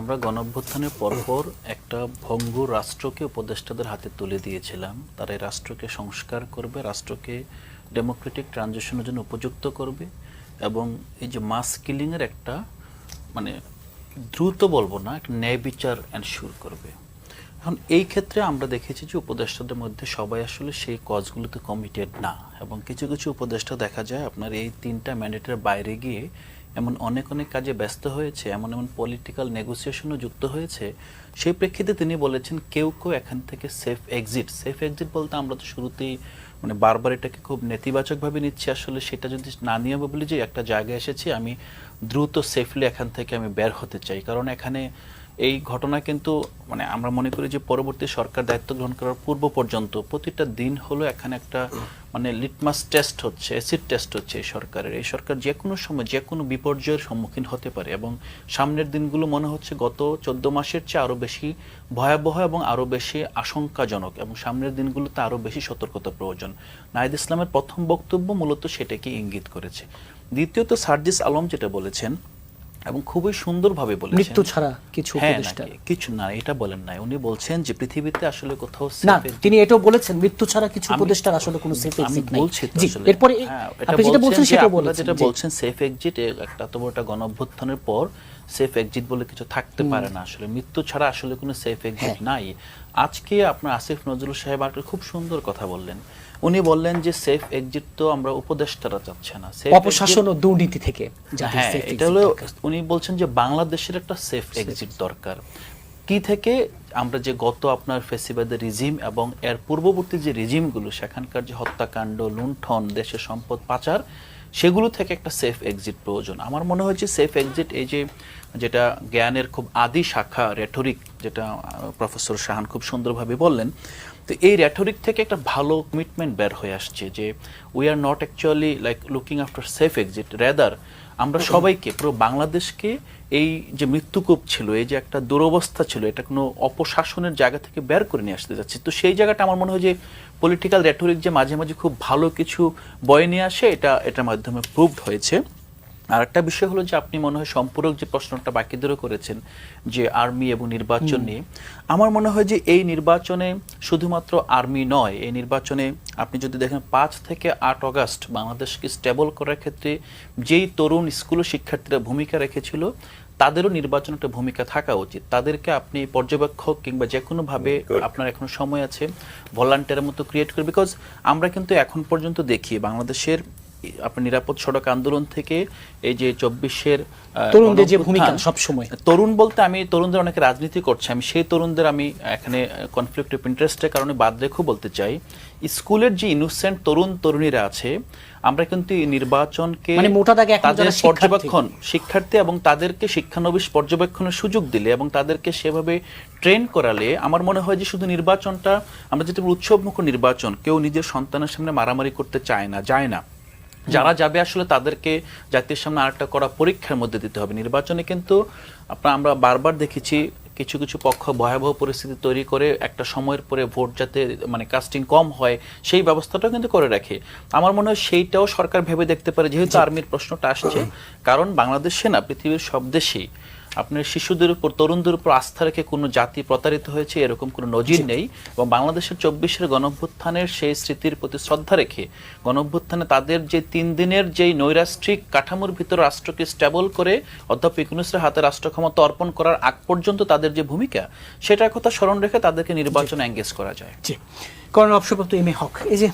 আমরা গণঅভ্যুত্থানের পরপর একটা ভঙ্গুর রাষ্ট্রকে উপদেষ্টাদের হাতে তুলে দিয়েছিলাম। তারা রাষ্ট্রকে সংস্কার করবে, রাষ্ট্রকে ডেমোক্রেটিক ট্রানজিশনের জন্য উপযুক্ত করবে এবং এই যে মাস কিলিংয়ের একটা মানে দ্রুত বলব না, একটা ন্যায় বিচার এনশিওর করবে। এখন এই ক্ষেত্রে আমরা দেখেছি যে উপদেষ্টাদের মধ্যে সবাই আসলে সেই কজগুলোতে কমিটেড না এবং কিছু কিছু উপদেষ্টা দেখা যায় আপনার এই তিনটা ম্যান্ডেটের বাইরে গিয়ে এমন অনেক অনেক কাজে ব্যস্ত হয়েছে, এমন এমন পলিটিক্যাল নেগোসিয়েশনও যুক্ত হয়েছে। সেই প্রেক্ষিতে তিনি বলেছেন, কেউ কেউ এখান থেকে সেফ এক্সিট সেফ এক্সিট বলতে আমরা তো শুরুতেই মানে বারবার এটাকে খুব নেতিবাচকভাবে নিচ্ছি। আসলে সেটা যদি না নিয়ে বলি যে, একটা জায়গায় এসেছি, আমি দ্রুত সেফলি এখান থেকে আমি বের হতে চাই। কারণ এখানে এই ঘটনা কিন্তু মানে আমরা মনে করি যে পরবর্তী সরকার দায়িত্ব গ্রহণ করার পূর্ব পর্যন্ত প্রতিটা দিন হলো এখানে একটা মানে লিটমাস টেস্ট হচ্ছে অ্যাসিড টেস্ট হচ্ছে এই সরকারের। এই সরকার যে কোনো সময়, যে কোনো বিপর্যয়ের সম্মুখীন হতে পারে এবং সামনের দিনগুলো মনে হচ্ছে গত চোদ্দ মাসের চেয়ে আরও বেশি ভয়াবহ এবং আরও বেশি আশঙ্কাজনক এবং সামনের দিনগুলোতে আরও বেশি সতর্কতা প্রয়োজন। নাহিদ ইসলামের প্রথম বক্তব্য মূলত সেটাকে ইঙ্গিত করেছে। দ্বিতীয়ত সার্জিস আলম যেটা বলেছেন এবং খুবই সুন্দরভাবে বলেছেন। মৃত্যু ছাড়া কিছু হ্যাঁ উপদেষ্টা। কিছু না এটা বলেন নাই। উনি বলছেন যে পৃথিবীতে আসলে কোথাও না তিনি এটাও বলেছেন মৃত্যু ছাড়া কিছু উপদেষ্টার আসলে কোনো সেফ এক্সিট নাই। বলছি তো জি আসলে। এরপরে হ্যাঁ, আপনি যেটা বলছেন সেটাও আপনারা যেটা বলছেন সেফ এক্সিট একটা তো বড় একটা গণ অভ্যুত্থানের পর সেফ এক্সিট বলে কিছু থাকতে পারে না আসলে। মৃত্যু ছাড়া আসলে কোনো সেফ এক্সিট হ্যাঁ। নাই। আজকে আপনার আসিফ নজরুল সাহেব আর খুব সুন্দর কথা বললেন। উনি বললেন যে সেফ এক্সিট তো আমরা উপদেষ্টারা চাচ্ছে না। অপশাসন ও দুর্নীতি থেকে হ্যাঁ এটা হলো উনি বলছেন যে বাংলাদেশের একটা সেফ এক্সিট দরকার। কি থেকে? আমরা যে গত আপনার ফেসিবাদের রিজিম এবং এর পূর্ববর্তী যে রিজিমগুলো সেখানকার যে হত্যাকাণ্ড লুণ্ঠন দেশের সম্পদ পাচার সেগুলো থেকে একটা সেফ এক্সিট প্রয়োজন। আমার মনে হয়েছে সেফ এক্সিট এই যে যেটা জ্ঞানের খুব আদি শাখা রেটরিক যেটা প্রফেসর শাহান খুব সুন্দরভাবে বললেন তো এই রেটরিক থেকে একটা ভালো কমিটমেন্ট বের হয়ে আসছে যে we are not actually like looking after safe exit rather আমরা সবাইকে পুরো বাংলাদেশকে এই যে মৃত্যুকূপ ছিল এই যে একটা দুরবস্থা ছিল এটা কোনো অপশাসনের জায়গা থেকে বের করে নিয়ে আসতে যাচ্ছে। তো সেই জায়গাটা আমার মনে হয় যে পলিটিক্যাল রেটরিক যে মাঝে মাঝে খুব ভালো কিছু বয়ে নিয়ে আসে এটা এটার মাধ্যমে প্রুভড হয়েছে। আর একটা বিষয় হলো যে আপনি মনে হয় সম্পূরক যে প্রশ্নটা বাকি ধরে করেছেন যে আর্মি এবং নির্বাচন নিয়ে আমার মনে হয় যে এই নির্বাচনে শুধুমাত্র আর্মি নয় এই নির্বাচনে আপনি যদি দেখেন পাঁচ থেকে আট অগাস্ট বাংলাদেশকে স্টেবল করার ক্ষেত্রে যেই তরুণ স্কুল শিক্ষার্থীরা ভূমিকা রেখেছিল তাদেরও নির্বাচন একটা ভূমিকা থাকা উচিত। তাদেরকে আপনি পর্যবেক্ষক কিংবা যে কোনোভাবে আপনার এখন সময় আছে ভলান্টিয়ারের মতো ক্রিয়েট করে বিকজ আমরা কিন্তু এখন পর্যন্ত দেখি বাংলাদেশের আপনার নিরাপদ সড়ক আন্দোলন থেকে এই যে চব্বিশের তরুণদের যে ভূমিকা সবসময়। তরুণ বলতে আমি তরুণদের অনেকে রাজনীতি করছে আমি সেই তরুণদের আমি এখানে কনফ্লিক্ট অফ ইন্টারেস্টের কারণে বাদ রেখেও বলতে চাই। স্কুলের যে ইনোসেন্ট তরুণ তরুণীরা আছে আমরা কিন্তু নির্বাচনকে মানে মোটা দাগে তাদের পর্যবেক্ষণ শিক্ষার্থী এবং তাদেরকে শিক্ষানবিশ পর্যবেক্ষণের সুযোগ দিলে এবং তাদেরকে সেভাবে ট্রেন করালে আমার মনে হয় যে শুধু নির্বাচনটা আমরা যেটা উৎসবমুখ নির্বাচন কেউ নিজের সন্তানের সামনে মারামারি করতে চায় না যায় না। যারা যাবে আসলে তাদেরকে জাতির সামনে আরেকটা করা পরীক্ষার মধ্যে দিতে হবে। নির্বাচনে কিন্তু আপনার আমরা বারবার দেখেছি কিছু কিছু পক্ষ ভয়াবহ পরিস্থিতি তৈরি করে একটা সময়ের পরে ভোট যাতে মানে কাস্টিং কম হয় সেই ব্যবস্থাটাও কিন্তু করে রাখে। আমার মনে হয় সেইটাও সরকার ভেবে দেখতে পারে যেহেতু আর্মির প্রশ্নটা আসছে। কারণ বাংলাদেশে না পৃথিবীর সব দেশেই আপনার শিশুদের উপর তরুণদের উপর আস্থা রেখে কোনো জাতি প্রতারিত হয়েছে এরকম কোনো নজির নেই। এবং বাংলাদেশের চব্বিশের গণভ্যুত্থানের সেই স্মৃতির প্রতি শ্রদ্ধা রেখে গণভ্যুত্থানে তাদের যে তিন দিনের যেই নৈরাষ্ট্রিক কাঠামোর ভিতর রাষ্ট্রকে স্টেবল করে অধ্যাপক ইকুনুসের হাতে রাষ্ট্র ক্ষমতা অর্পণ করার আগ পর্যন্ত তাদের যে ভূমিকা সেটার কথা স্মরণ রেখে তাদেরকে নির্বাচনে এঙ্গেজ করা যায়। জি। কর্নেল অবসরপ্রাপ্ত এম এ হক এই যে